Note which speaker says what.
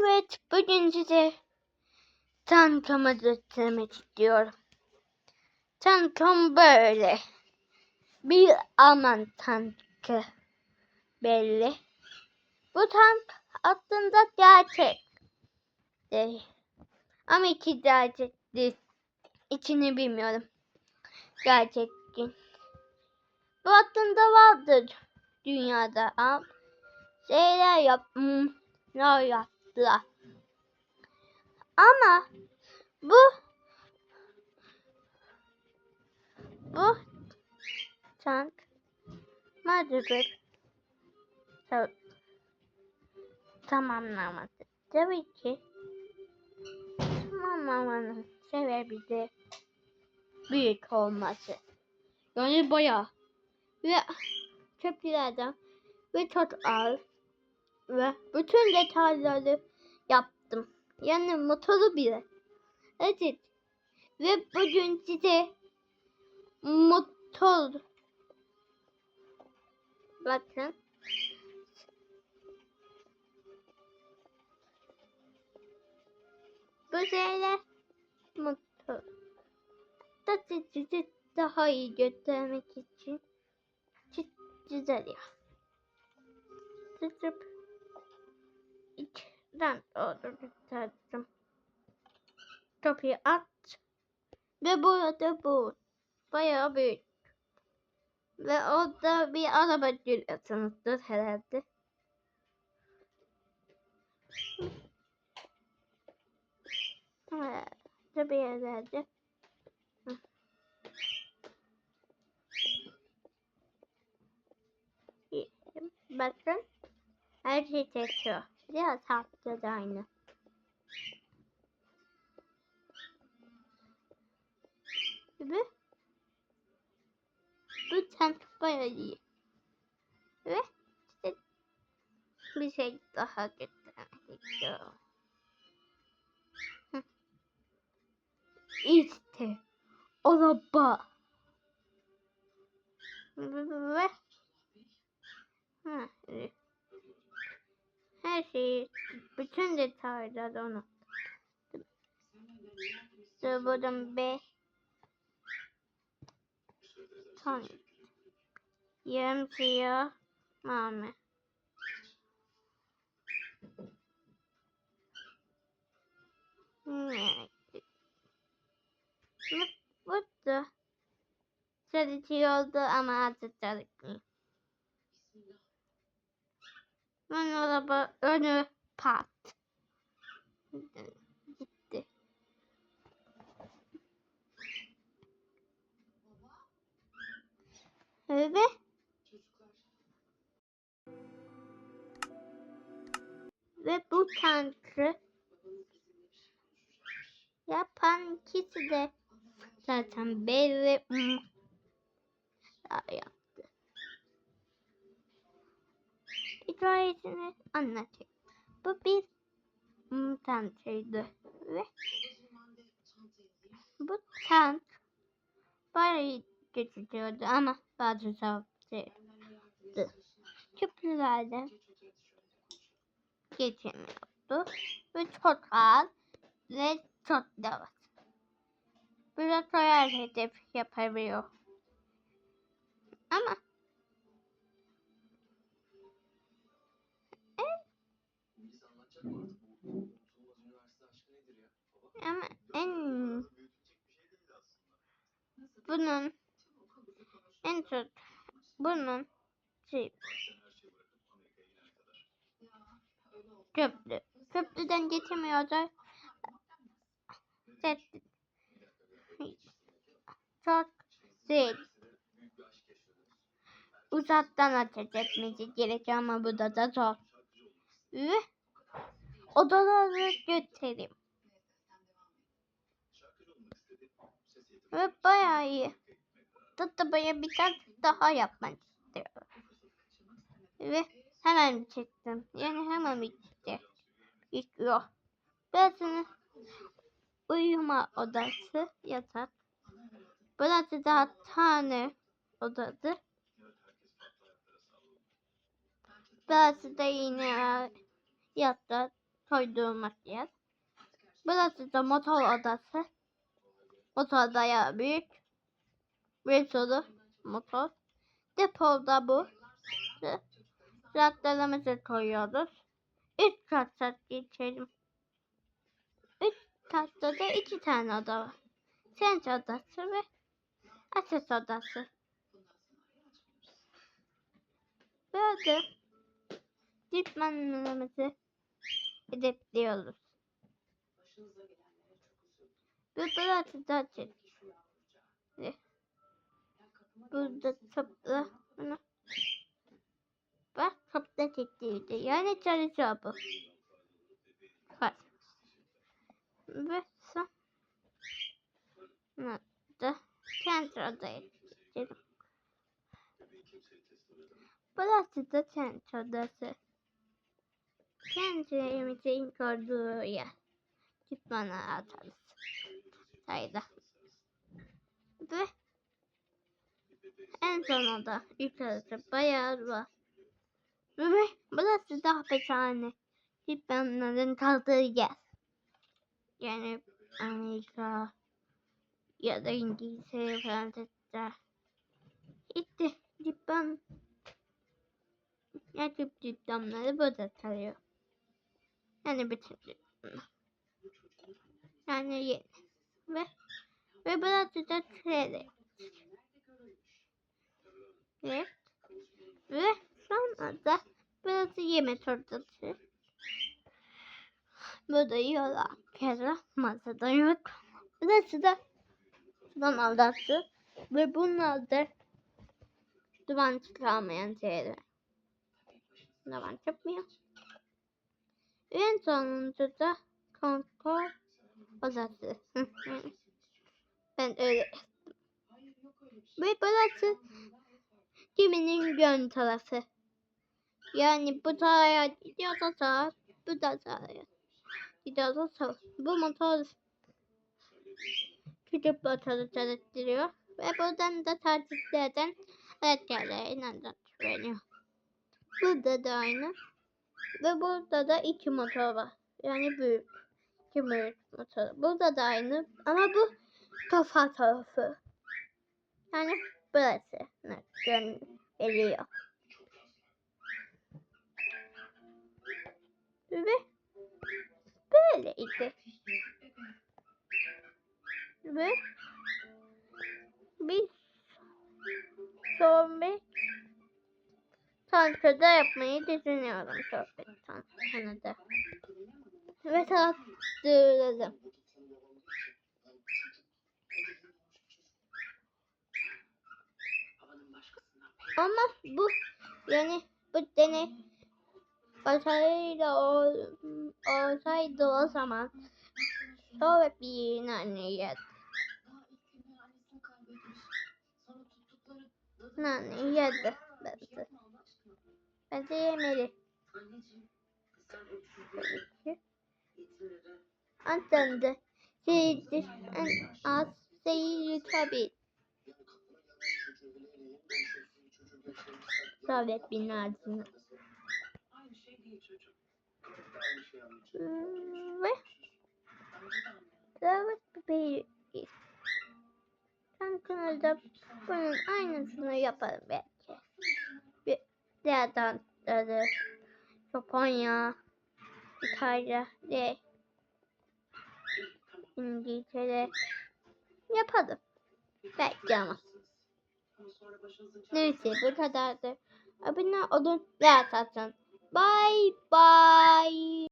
Speaker 1: Evet, bugün size tankamı göstermek istiyorum. Tankım böyle. Bir Alman tankı belli. Bu tank aslında gerçek. Ama iki gerçek değil. İçini bilmiyorum. Gerçek değil. Bu aslında vardır dünyada. Şeyler yapmışlar yaptılar. Ama bu bu tank ta- tamamlamadı. Tabii ki tamamlamanın sebebi de büyük olması. Yani bayağı ve çöplerden ve çok ağır ve bütün detayları yaptım. Yani motoru bile. Evet. Ve bugün size motor bakın. Bu şeyler motor. Da sizi daha iyi göstermek için çok güzel ya. Tutup içten doğru tutardım. Kapıyı aç. Ve burada bu. Bayağı büyük. Ve orada bir araba görüyorsunuzdur herhalde. Evet, bir yerlerde. Bakın. Her şey çekiyor. Biraz hafta da aynı. Ve bu tank bayağı iyi. Ve işte bir şey daha. Hı. İşte araba. Ve Ha, evet. Her şeyi, bütün detayları onu. İşte buradan B. Son. Yarım. Evet. Bu, bu da çalışıyordu ama artık Ben araba önü pat. Gitti. Ve ve bu tankı yapan kişi de zaten belli hmm, yaptı. Hikayesini anlatayım. Bu bir tankıydı ve bu tank bayağı geçiyordu ama bazı zavçıydı. Köprülerden geçemiyordu ve çok ağır ve çok yavaş. Biraz hayal hedef yapabiliyor. Ama ama en bunun en çok bunun şey köprü. Köprüden geçemiyordu. Set- çok şey uzaktan ateş etmesi gerekiyor ama bu da da zor. Ve odaları göstereyim ve bayağı iyi Hatta bayağı bir tane daha yapmak istiyorum. Ve hemen çektim. Yani hemen bitti. İstiyor. Burasını uyuma odası yatak. Burası da tane odadır. Burası da yine yatak koyduğumuz yer. Burası da motor odası. Motor bayağı büyük. Sürü motor. Depoda bu. Traktörümüzü koyuyoruz. Üç katta geçelim. Üç katta da iki tane oda var. Sens odası ve ases odası. Böyle ditmanlarımızı editliyoruz. Ve burası da çeşitli. Burada topla bunu. Bak topla çektiğiydi. Yani çalışıyor bu. Bak. Ve son. da kendi odaya geçelim. Burası da kendi odası. Kendimizin koyduğu yer. Gitmana atarız. Sayıda. Ve en sonunda yukarıda bayağı var. Ve burası da hapishane. Gitmanların kaldığı yer. Yani Amerika ya da İngiltere falan da. İşte dipman yakıp dipmanları burada kalıyor. Yani bütün dipmanlar. Yani yeni. Ve ve burası da trailer. Ve ve sonra da burası yemek odası. Burada yola kere masada yok. Burası da sudan odası. Ve bunlar da duman çıkarmayan şeyler. Duman çıkmıyor. En sonunda da kontrol odası. ben öyle Ve burası geminin yön tarafı. Yani bu tarafa gidiyorsa sağ, bu da sağa gidiyorsa sağ. Bu motor küçük motoru çalıştırıyor. Ve buradan da takiplerden rüzgarlara inandan çıkıyor. Burada da aynı. Ve burada da iki motor var. Yani büyük. İki büyük motor. Burada da aynı. Ama bu kafa tarafı. Yani burası. Gönderiyor. Ve böyleydi. Ve biz sohbet tankada yapmayı düşünüyorum sohbet tankada. Ve taktırdım. Ama bu yani bu deney başarıyla ol, olsaydı o zaman sohbet bir nane yer. Nane yedi bence. Bence yemeli. Antandı. Şeydir en az sayı tabi. Sovyet binlercini. Ve Sovyet bebeği ben kanalda bunun aynısını yaparım belki. Bir diğerden de Japonya, İtalya ve İngiltere yaparım. Belki ama. Neyse bu kadardı. Abone olun ve atın. Bye bye.